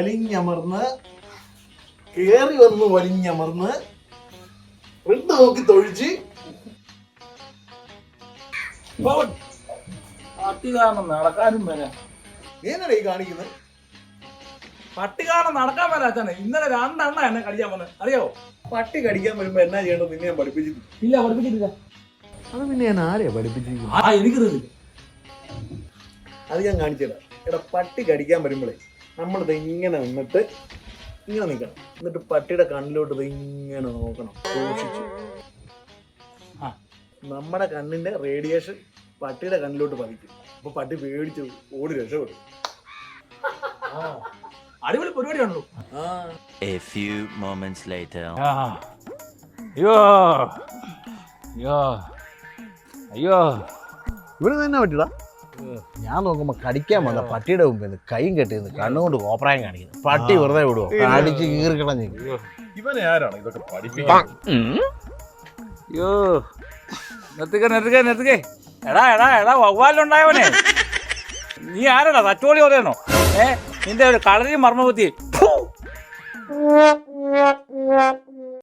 വലിഞ്ഞമർന്ന് കേറി വന്ന് വലിഞ്ഞമർന്ന് ഫ്രണ്ട് നോക്കി തൊഴിച്ച്. പട്ടി കാരണം നടക്കാനും വരെ. ഈ കാണിക്കുന്നത്? പട്ടി കാരണം നടക്കാൻ വരാച്ചാണ് ഇന്നലെ രണ്ടെണ്ണ എന്നെ കടിക്കാൻ വന്നത് അറിയോ പട്ടി കടിക്കാൻ വരുമ്പോ എന്നാ ചെയ്യേണ്ടത്? നിന്നെ ഞാൻ പഠിപ്പിച്ചിട്ടുണ്ട് ഇല്ല പഠിപ്പിച്ചിട്ടില്ല. അത് പിന്നെ ഞാൻ ആരെയാ പഠിപ്പിച്ചിരിക്കുന്നത് ആ എനിക്കറിയില്ല. അത് ഞാൻ കാണിച്ചില്ല എടാ പട്ടി കടിക്കാൻ വരുമ്പോഴേ നമ്മളിത് ഇങ്ങനെ നിന്നിട്ട് ഇങ്ങനെ നിൽക്കണം. എന്നിട്ട് പട്ടിയുടെ കണ്ണിലോട്ട് ഇത് ഇങ്ങനെ നോക്കണം. സൂക്ഷിച്ചു. ആ. നമ്മുടെ കണ്ണിന്റെ റേഡിയേഷൻ പട്ടിയുടെ കണ്ണിലോട്ട് പതിക്കും. അപ്പൊ പട്ടി പേടിച്ച് ഓടി രക്ഷപ്പെടും. അടിപൊളി പരിപാടിയാണല്ലോ. ആ. A few moments later. അയ്യോ. അയ്യോ. അയ്യോ. ഇവിടെ തന്നെ പറ്റില്ല ഞാൻ നോക്കുമ്പോ കടിക്കാൻ വന്ന പട്ടിയുടെ മുമ്പിൽ നിന്ന് കൈയും കെട്ടിന്ന് കണ്ണുകൊണ്ട് കോപ്രായം കാണിക്കുന്നു. പട്ടി വെറുതെ വിടുവോ? അടിച്ച് കീറിക്കളഞ്ഞു ഇവനെ ആരാണ് ഇതൊക്കെ പഠിപ്പിക്കാൻ അയ്യോ. നിർത്തിക്കേ നിർത്തിക്ക നിർത്തിക്കേ. എടാ എടാ എടാ വവ്വാലുണ്ടായവനെ. നീ ആരടാ തച്ചോളി ഓരോ ഏ നിന്റെ ഒരു കളരി മർമ്മബുദ്ധി. ഫു.